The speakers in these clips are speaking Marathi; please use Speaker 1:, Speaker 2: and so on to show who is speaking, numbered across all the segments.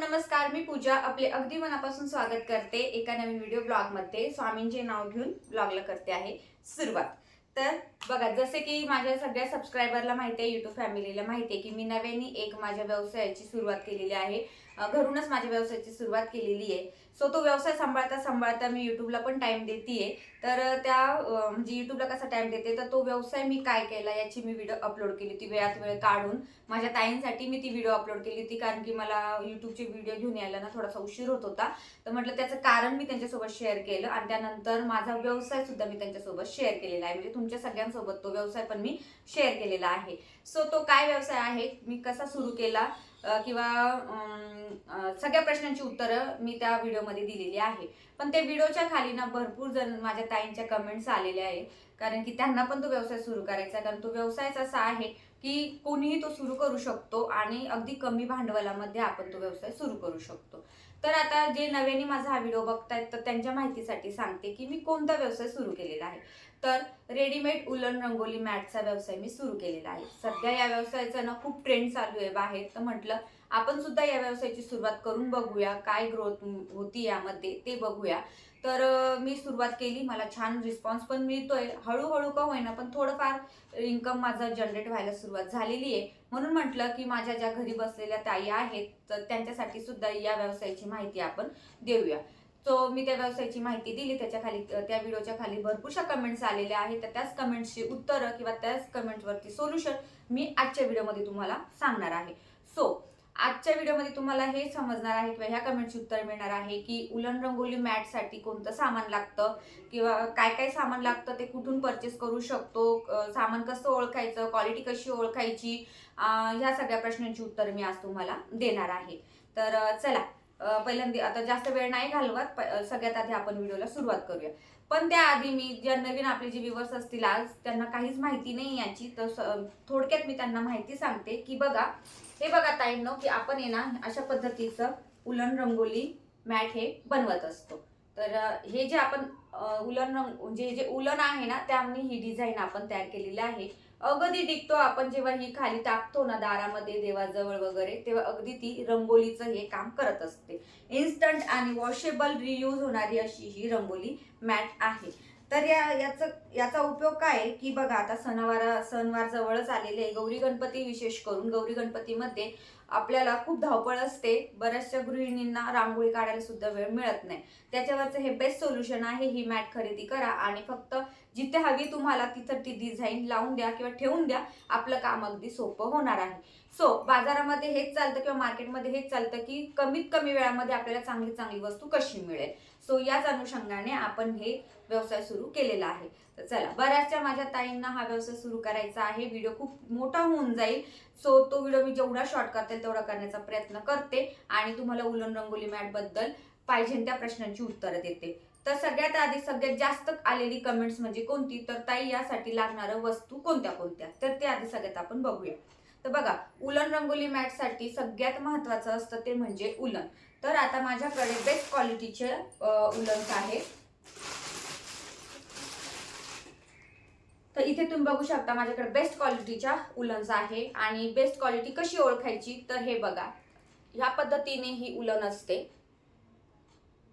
Speaker 1: नमस्कार मी पूजा. आपले अगदी मनापासून स्वागत करते एका नवीन व्हिडिओ ब्लॉगमध्ये. स्वामींचे नाव घेऊन ब्लॉगला करते आहे सुरुवात. तर बघा जसे की माझ्या सगळ्या सबस्क्रायबरला माहिती आहे युट्यूब फॅमिलीला माहिती आहे की मी नव्याने एक माझ्या व्यवसायाची सुरुवात केलेली आहे. घरूनच माझ्या व्यवसायाची सुरुवात केलेली आहे. सो तो व्यवसाय सांभाळता सांभाळता मी युट्यूबला पण टाइम देते तर त्या म्हणजे युट्यूबला कसा टाइम देते? तर तो व्यवसाय मी काय केला याची मी व्हिडिओ अपलोड केली होती वेळात वेळ काढून. माझ्या ताईंसाठी मी ती व्हिडिओ अपलोड केली होती कारण की मला युट्यूबचे व्हिडिओ घेऊन यायला ना थोडासा उशीर होत होता. तर म्हटलं त्याचं कारण मी त्यांच्यासोबत शेअर केलं आणि त्यानंतर माझा व्यवसाय सुद्धा मी त्यांच्यासोबत शेअर केलेला आहे. म्हणजे तुमच्या सगळ्यांसोबत तो व्यवसाय पण मी शेअर केलेला आहे. सो तो काय व्यवसाय आहे? मी कसा सुरू केला? किंवा सगळ्या प्रश्नांची उत्तरं मी त्या व्हिडिओमध्ये दिलेली आहे. पण त्या व्हिडिओच्या खाली ना भरपूर जण माझ्या ताईंच्या कमेंट्स आलेल्या आहे. कारण की त्यांना पण तो व्यवसाय सुरू करायचा आहे. कारण तो व्यवसायच असा आहे की कोणीही तो सुरू करू शकतो आणि अगदी कमी भांडवलामध्ये आपण तो व्यवसाय सुरू करू शकतो. तर आता जे नव्याने माझा हा व्हिडिओ बघतायत तर त्यांच्या माहितीसाठी सांगते की मी कोणता व्यवसाय सुरू केलेला आहे. तर रेडीमेड उलन रंगोली मॅटचा व्यवसाय मी सुरू केलेला आहे. सध्या या व्यवसायाचा ना खूप ट्रेंड चालू आहे बाहेर तर म्हटलं आपण सुद्धा या व्यवसायाची सुरुवात करून बघूया काय ग्रोथ होती यामध्ये ते बघूया. तर मी सुरुवात केली. मला छान रिस्पॉन्स पण मिळतोय. हळूहळू का होईना पण थोडंफार इन्कम माझं जनरेट व्हायला सुरुवात झालेली आहे. म्हणून म्हटलं की माझ्या ज्या घरी बसलेल्या ताई आहेत तर त्यांच्यासाठी सुद्धा या व्यवसायाची माहिती आपण देऊया. सो मी त्या व्यवसायाची माहिती दिली. त्याच्याखाली त्या व्हिडिओच्या खाली भरपूरशा कमेंट्स आलेल्या आहेत. तर त्याच कमेंट्सची उत्तरं किंवा त्याच कमेंटवरती सोल्युशन मी आजच्या व्हिडिओमध्ये तुम्हाला सांगणार आहे. सो आजच्या व्हिडिओमध्ये तुम्हाला हे समजणार आहे किंवा ह्या कमेंटची उत्तर मिळणार आहे की उलन रंगोली मॅटसाठी कोणतं सामान लागतं किंवा काय काय सामान लागतं ते कुठून परचेस करू शकतो? सामान कसं ओळखायचं? क्वालिटी कशी ओळखायची? ह्या सगळ्या प्रश्नांची उत्तर मी आज तुम्हाला देणार आहे. तर चला पहिल्यांदा आता जास्त वेळ नाही घालवत सगळ्यात आधी आपण व्हिडिओला सुरुवात करूया. पण त्याआधी मी ज्या नवीन आपले जे व्ह्युअर्स असतील आज त्यांना काहीच माहिती नाही याची. तर स- थोडक्यात मी त्यांना माहिती सांगते की बघा हे बघा ताईंनो की आपण आहे ना अशा पद्धतीचं उलन रंगोली मॅट हे बनवत असतो. तर हे जे आपण उलन रंग म्हणजे जे उलन आहे ना त्यामध्ये ही डिझाईन आपण तयार केलेली आहे. अगदी टिकतो आपण जेव्हा ही खाली टाकतो ना दारामध्ये देवाजवळ वगैरे तेव्हा अगदी ती रंगोलीचं हे काम करत असते. इन्स्टंट आणि वॉशेबल रियूज होणारी अशी ही रंगोली मॅट आहे. तर या याचं याचा उपयोग काय आहे? की बघा आता सणवार सणवार जवळच आलेले आहे. गौरी गणपती विशेष करून गौरी गणपतीमध्ये आपल्याला खूप धावपळ असते. बऱ्याचशा गृहिणींना रांगोळी काढायला सुद्धा वेळ मिळत नाही. त्याच्यावरचं हे बेस्ट सोल्युशन आहे ही मॅट खरेदी करा आणि फक्त जिथे हवी तुम्हाला तिथं ती डिझाईन लावून द्या किंवा ठेवून द्या. आपलं काम अगदी सोपं होणार आहे. सो बाजारामध्ये हेच चालतं किंवा मार्केटमध्ये हेच चालतं की कमीत कमी वेळामध्ये आपल्याला चांगली चांगली वस्तू कशी मिळेल? सो याच अनुषंगाने आपण हे व्यवसाय सुरू केलेला आहे. तर चला बऱ्याचशा माझ्या ताईंना हा व्यवसाय सुरू करायचा आहे. व्हिडिओ खूप मोठा होऊन जाईल. सो तो व्हिडिओ मी जेवढा शॉर्ट करता येईल तेवढा करण्याचा प्रयत्न करते आणि तुम्हाला उलन रंगोली मॅटबद्दल पाहिजे त्या प्रश्नांची उत्तरं देते. तर सगळ्यात आधी सगळ्यात जास्त आलेली कमेंट्स म्हणजे कोणती? तर ताई यासाठी लागणाऱ्या वस्तू कोणत्या कोणत्या? तर ते आधी सगळ्यात आपण बघूया. तर बघा उलन रंगोली मॅटसाठी सगळ्यात महत्वाचं असतं ते म्हणजे उलन. तर आता माझ्याकडे बेस्ट क्वालिटीचे उलन्स आहेत तर इथे तुम्ही बघू शकता माझ्याकडे बेस्ट क्वालिटीच्या उलन्स आहे आणि बेस्ट क्वालिटी कशी ओळखायची तर हे बघा. ह्या पद्धतीने ही उलन असते.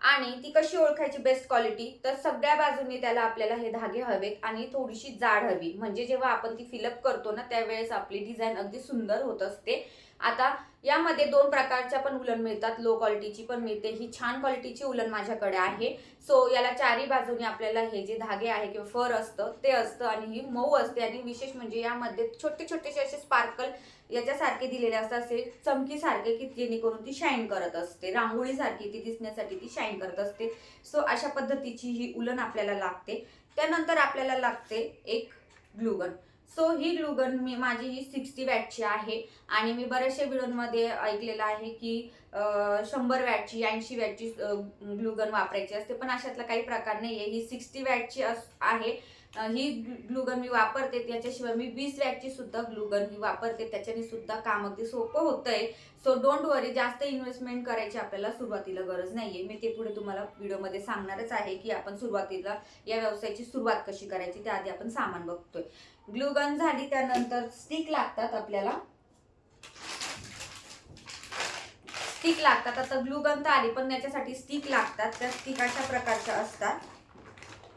Speaker 1: आणि ती कशी ओळखायची बेस्ट क्वालिटी तर सगळ्या बाजूने त्याला आपल्याला हे धागे हवेत आणि थोडीशी जाड हवी. म्हणजे जेव्हा आपण ती फिलअप करतो ना त्यावेळेस आपली डिझाईन अगदी सुंदर होत असते. आता यामध्ये दोन प्रकारच्या पण उलन मिळतात. लो क्वालिटीची पण मिळते. ही छान क्वालिटीची उलन माझ्याकडे आहे. सो याला चारी बाजूने आपल्याला हे जे धागे आहे किंवा फर असतं ते असतं आणि ही मऊ असते. आणि विशेष म्हणजे यामध्ये छोटे छोटेसे असे स्पार्कल याच्यासारखे दिलेले असतात. असे चमकीसारखे की जेणेकरून ती शाईन करत असते. रांगोळीसारखी ती दिसण्यासाठी ती शाईन करत असते. सो अशा पद्धतीची ही उलन आपल्याला लागते. त्यानंतर आपल्याला लागते एक ग्लुगन सो ही ग्लुगन मी माझी ही सिक्स्टी वॅटची आहे. आणि मी बऱ्याचशा व्हिडिओमध्ये ऐकलेलं आहे की शंभर वॅटची ऐंशी वॅटची ग्लुगन वापरायची असते. पण अशातला काही प्रकार नाही आहे ही सिक्स्टी वॅटची अस आहे. ही ग्लुगन मी वापरते त्याच्याशिवाय मी वीस वॅटची सुद्धा ग्लुगन ही वापरते. त्याच्याने सुद्धा काम अगदी सोपं होतंय. सो डोंट वरी जास्त इन्व्हेस्टमेंट करायची आपल्याला सुरुवातीला गरज नाहीये. मी ते पुढे तुम्हाला व्हिडिओमध्ये सांगणारच आहे की आपण सुरुवातीला या व्यवसायाची सुरुवात कशी करायची त्याआधी आपण सामान बघतोय. ग्लुगन झाली त्यानंतर स्टिक लागतात आपल्याला. स्टिक लागतात. आता ग्लुगन तर आली पण याच्यासाठी स्टिक लागतात. त्या स्टिक अशा प्रकारच्या असतात.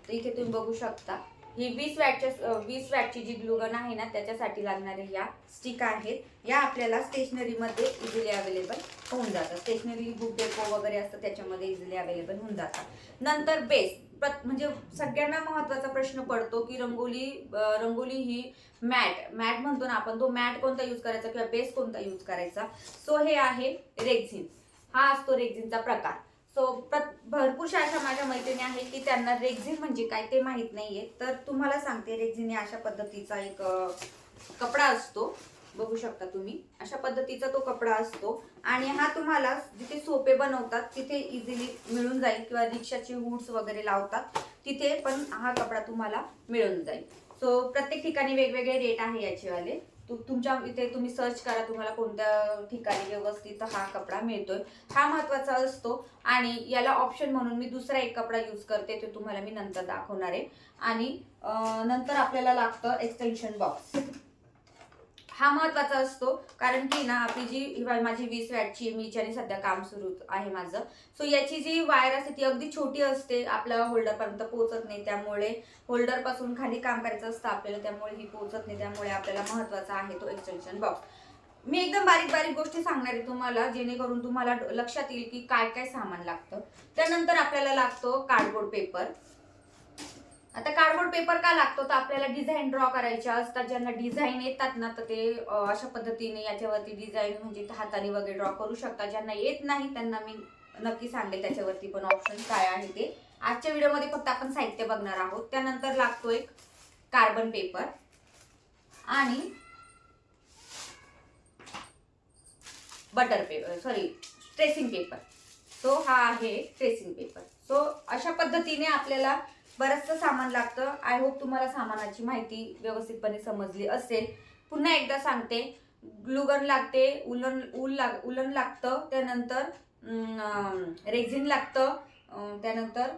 Speaker 1: तर इथे तुम्ही बघू शकता. ही वीस वॅटच्या वीस वॅटची जी ग्लुगन आहे ना त्याच्यासाठी लागणाऱ्या या स्टिक आहेत. या आपल्याला स्टेशनरीमध्ये इझिली अवेलेबल होऊन जातात. स्टेशनरी बुक डेपो वगैरे असतं त्याच्यामध्ये इझिली अवेलेबल होऊन जातात. नंतर बेस म्हणजे सगळ्यांना महत्त्वाचा प्रश्न पडतो की रंगोली रंगोली ही मॅट. मॅट म्हणतो ना आपण तो मॅट कोणता यूज करायचा किंवा बेस कोणता यूज करायचा? सो हे आहे रेक्झिन. हा असतो रेक्झिनचा प्रकार. सो भरपूरशा अशा माझ्या मैत्रिणी आहेत की त्यांना रेक्झिन म्हणजे काय ते माहीत नाहीये. तर तुम्हाला सांगते रेक्झिन हे अशा पद्धतीचा एक कपडा असतो. बघू शकता तुम्ही. अशा पद्धतीचा तो कपडा असतो. आणि हा तुम्हाला जिथे सोपे बनवतात तिथे इझिली मिळून जाईल किंवा रिक्षाचे हुड्स वगैरे लावतात तिथे पण हा कपडा तुम्हाला मिळून जाईल. सो प्रत्येक ठिकाणी वेगवेगळे रेट आहे याचेवाले. तु तुमच्या इथे तुम्ही सर्च करा तुम्हाला कोणत्या ठिकाणी व्यवस्थित हा कपडा मिळतोय. हा महत्त्वाचा असतो. आणि याला ऑप्शन म्हणून मी दुसरा एक कपडा यूज करते तो तुम्हाला मी नंतर दाखवणार आहे. आणि नंतर आपल्याला लागतं एक्सटेन्शन बॉक्स हा महत्त्वाचा असतो. कारण की ना आपली जी माझी वीस वॅटची आहे, मी याच्याने सध्या काम सुरू आहे माझं सो याची जी वायर असते ती अगदी छोटी असते. आपल्या होल्डरपर्यंत पोहोचत नाही. त्यामुळे होल्डरपासून खाली काम करायचं असतं आपल्याला त्यामुळे ही पोहोचत नाही. त्यामुळे आपल्याला महत्त्वाचा आहे तो एक्सटेन्शन बॉक्स मी एकदम बारीक बारीक गोष्टी सांगणार आहे तुम्हाला जेणेकरून तुम्हाला लक्षात येईल की काय काय सामान लागतं. त्यानंतर आपल्याला लागतो कार्डबोर्ड पेपर आता कार्डबोर्ड पेपर का लागतो? तर आपल्याला डिझाईन ड्रॉ करायच्या असतात. ज्यांना डिझाईन येतात ना तर ते अशा पद्धतीने याच्यावरती डिझाईन म्हणजे हाताने वगैरे ड्रॉ करू शकतात. ज्यांना येत नाही त्यांना मी नक्की सांगेल त्याच्यावरती पण ऑप्शन काय आहे ते. आजच्या व्हिडिओमध्ये फक्त आपण साहित्य बघणार आहोत. त्यानंतर लागतो एक कार्बन पेपर आणि butter paper sorry tracing paper so हा आहे ट्रेसिंग पेपर सो अशा पद्धतीने आपल्याला बरंचसं सामान लागतं. आय होप तुम्हाला सामानाची माहिती व्यवस्थितपणे समजली असेल. पुन्हा एकदा सांगते ग्लुगन लागते उलन ऊल लाग उलन लागतं त्यानंतर रेझिन लागतं त्यानंतर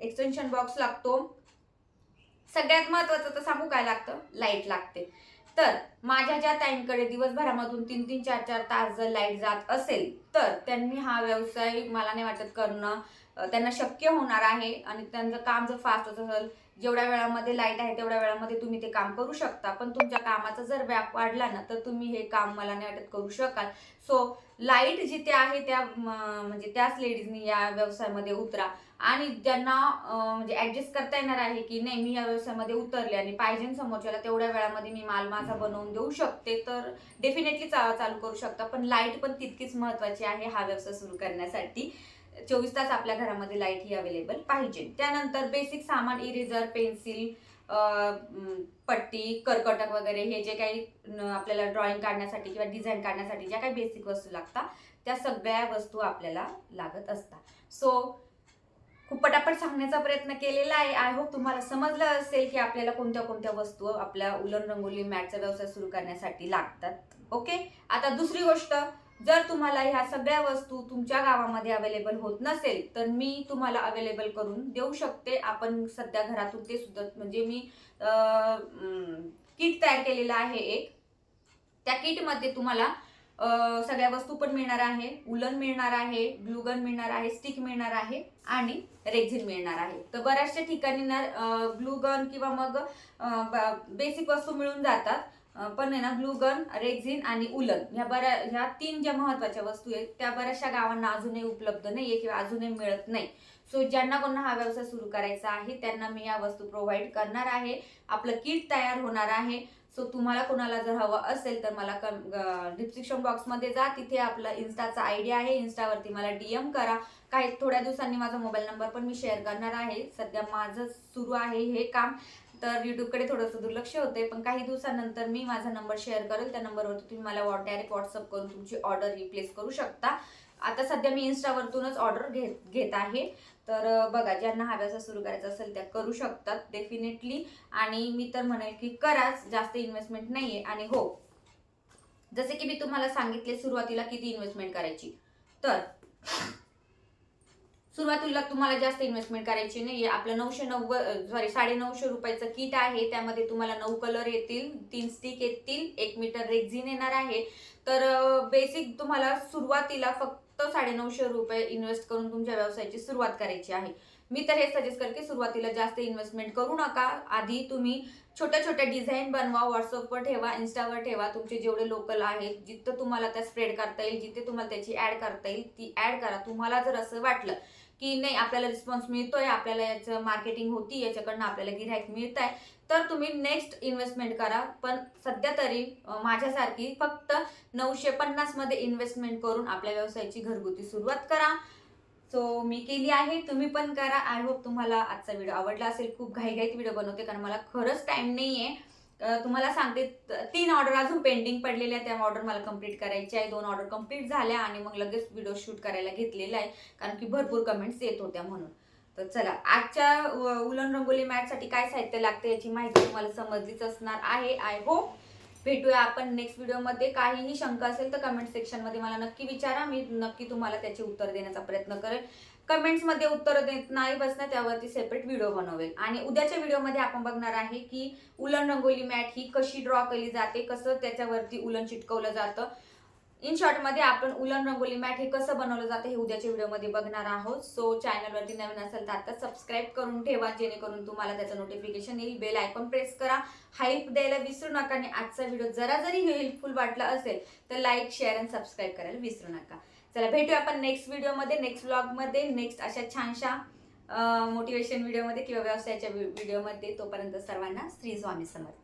Speaker 1: एक्सटेन्शन बॉक्स लागतो. सगळ्यात महत्त्वाचं तर सांगू काय लागतं? लाइट लागते. तर माझ्या ज्या ताईंकडे दिवसभरामधून तीन तीन चार चार तास जर लाइट जात असेल तर त्यांनी हा व्यवसाय मला नाही वाटत करणं त्यांना शक्य होणार आहे आणि त्यांचं काम जर फास्ट होत असेल जेवढ्या वेळामध्ये लाइट आहे तेवढ्या वेळामध्ये तुम्ही ते काम करू शकता. पण तुमच्या कामाचा जर व्याप वाढला ना तर तुम्ही हे काम मला नाही वाटत करू शकाल. सो लाइट जिथे आहे त्या म्हणजे त्याच लेडीजनी या व्यवसायामध्ये उतरा. आणि ज्यांना म्हणजे ऍडजस्ट करता येणार आहे की नाही मी या व्यवसायामध्ये उतरले आणि पाहिजे समोरच्याला तेवढ्या वेळामध्ये मी माल माझा बनवून देऊ शकते तर डेफिनेटली चा चालू करू शकता. पण लाइट पण तितकीच महत्वाची आहे हा व्यवसाय सुरू करण्यासाठी. चोवीस तास आपल्या घरामध्ये लाइट ही अवेलेबल पाहिजे. त्यानंतर बेसिक सामान इरेझर पेन्सिल पट्टी करकटक वगैरे हे जे काही आपल्याला ड्रॉइंग काढण्यासाठी किंवा डिझाईन काढण्यासाठी ज्या काही बेसिक वस्तू लागतात त्या सगळ्या वस्तू आपल्याला लागत असतात. सो खूप पटापट सांगण्याचा प्रयत्न केलेला आहे. आय होप तुम्हाला समजलं असेल की आपल्याला कोणत्या कोणत्या वस्तू आपल्या उलन रंगोली मॅटचा व्यवसाय सुरू करण्यासाठी लागतात. ओके आता दुसरी गोष्ट जर तुम्हाला ह्या सगळ्या वस्तू तुमच्या गावामध्ये अवेलेबल होत नसेल तर मी तुम्हाला अवेलेबल करून देऊ शकते. आपण सध्या घरातून ते सुद्धा म्हणजे मी किट तयार केलेलं आहे एक. त्या किटमध्ये तुम्हाला सगळ्या वस्तू पण मिळणार आहे. उलन मिळणार आहे ग्लुगन मिळणार आहे स्टिक मिळणार आहे आणि रेझिन मिळणार आहे. तर बऱ्याचशा ठिकाणी ना ग्लुगन किंवा मग बेसिक वस्तू मिळून जातात. पण आहे ना ग्लुगन रेझिन आणि उलन ह्या बऱ्या ह्या तीन ज्या महत्त्वाच्या वस्तू आहेत त्या बऱ्याचशा गावांना अजूनही उपलब्ध नाहीये किंवा अजूनही मिळत नाही. सो ज्यांना कोणा हा व्यवसाय सुरू करायचा आहे त्यांना मी या वस्तू प्रोव्हाइड करणार आहे. आपलं किट तयार होणार आहे. सो तुम्हाला कोणाला जर हवं असेल तर मला डिस्क्रिप्शन बॉक्समध्ये जा. तिथे आपला इन्स्टाचा आय डी आहे. इन्स्टावरती मला डीएम करा. काही थोड्या दिवसांनी माझा मोबाईल नंबर पण मी शेअर करणार आहे. सध्या माझं सुरू आहे हे काम. तर यूट्यूबकडे थोडंसं दुर्लक्ष होते पण काही दिवसानंतर मी माझा नंबर शेअर करेल. त्या नंबरवरती तुम्ही मला वॉट डायरेक्ट व्हॉट्सअप करून तुमची ऑर्डर रिप्लेस करू शकता. आता सध्या मी इन्स्टावरतूनच ऑर्डर घेत घेत आहे. तर बघा ज्यांना हा सुरू करायचा असेल त्या करू शकतात डेफिनेटली आणि मी तर म्हणेल की कराच जास्त इन्व्हेस्टमेंट नाही आहे आणि हो जसे की मी तुम्हाला सांगितले सुरुवातीला किती इन्व्हेस्टमेंट करायची. तर सुरुवातीला तुम्हाला जास्त इन्व्हेस्टमेंट करायची नाही आपलं नऊशे नव्वद सॉरी साडे नऊशे रुपयाचं किट आहे. त्यामध्ये तुम्हाला नऊ कलर येतील तीन स्टिक येतील एक मीटर रेक्झिन येणार आहे. तर बेसिक तुम्हाला सुरुवातीला फक्त साडे नऊशे रुपये इन्व्हेस्ट करून तुमच्या व्यवसायाची सुरुवात करायची आहे. मी तर हे सजेस्ट करते सुरुवातीला जास्त इन्व्हेस्टमेंट करू नका. आधी तुम्ही छोट्या छोट्या डिझाईन बनवा व्हॉट्सअपवर ठेवा इन्स्टावर ठेवा. तुमचे जेवढे लोकल आहेत जिथं तुम्हाला त्या स्प्रेड करता येईल जिथे तुम्हाला त्याची ऍड करता येईल ती ऍड करा. तुम्हाला जर असं वाटलं की नाही आपल्याला रिस्पॉन्स मिळतोय आपल्याला याचं मार्केटिंग होती याच्याकडनं आपल्याला गिराईक मिळत आहे तर तुम्ही नेक्स्ट इन्व्हेस्टमेंट करा. पण सध्या तरी माझ्यासारखी फक्त नऊशे पन्नासमध्ये इन्व्हेस्टमेंट करून आपल्या व्यवसायाची घरगुती सुरुवात करा. सो मी केली आहे. तुम्ही पण करा. आय होप तुम्हाला आजचा व्हिडिओ आवडला असेल. खूप घाईघाईत व्हिडिओ बनवते कारण मला खरंच टाईम नाही आहे तुम्हाला सांगते त- तीन ऑर्डर अजून पेंडिंग पडलेल्या त्या ऑर्डर मला कंप्लीट करायची आहे दोन ऑर्डर कंप्लीट झाल्या आणि मग लगेच व्हिडिओ शूट करायला घेतलेला आहे. कारण की भरपूर कमेंट्स येत होत्या म्हणून. तर चला आजच्या उलन रंगोली मॅटसाठी काय साहित्य लागतं याची माहिती तुम्हाला समजलीच असणार आहे. आय होप भेटूया आपण नेक्स्ट व्हिडिओमध्ये काहीही शंका असेल तर कमेंट सेक्शनमध्ये मला नक्की विचारा. मी नक्की तुम्हाला त्याची उत्तर देण्याचा प्रयत्न करेल कमेंट्समध्ये उत्तर देत नाही बसणं त्यावरती सेपरेट व्हिडिओ बनवेल आणि उद्याच्या व्हिडिओमध्ये आपण बघणार आहे की उलन रंगोली मॅट ही कशी ड्रॉ केली जाते कसं त्याच्यावरती उलन चिटकवलं जातं. इन शॉर्टमध्ये आपण उलन रंगोली मॅट हे कसं बनवलं जातं हे उद्याच्या व्हिडिओमध्ये बघणार आहोत. सो चॅनलवरती नवीन असेल तर आता सबस्क्राईब करून ठेवा जेणेकरून तुम्हाला त्याचं नोटिफिकेशन येईल. बेल आयकॉन प्रेस करा. हाईप द्यायला विसरू नका आणि आजचा व्हिडिओ जरा जरी हेल्पफुल वाटला असेल तर लाईक शेअर आणि सबस्क्राईब करायला विसरू नका. चला भेटूया आपण नेक्स्ट व्हिडिओमध्ये नेक्स्ट ब्लॉगमध्ये नेक्स्ट अशा छानशा मोटिवेशन व्हिडिओमध्ये किंवा व्यवसायाच्या व्हिडिओमध्ये. तोपर्यंत सर्वांना श्री स्वामी समर्थ.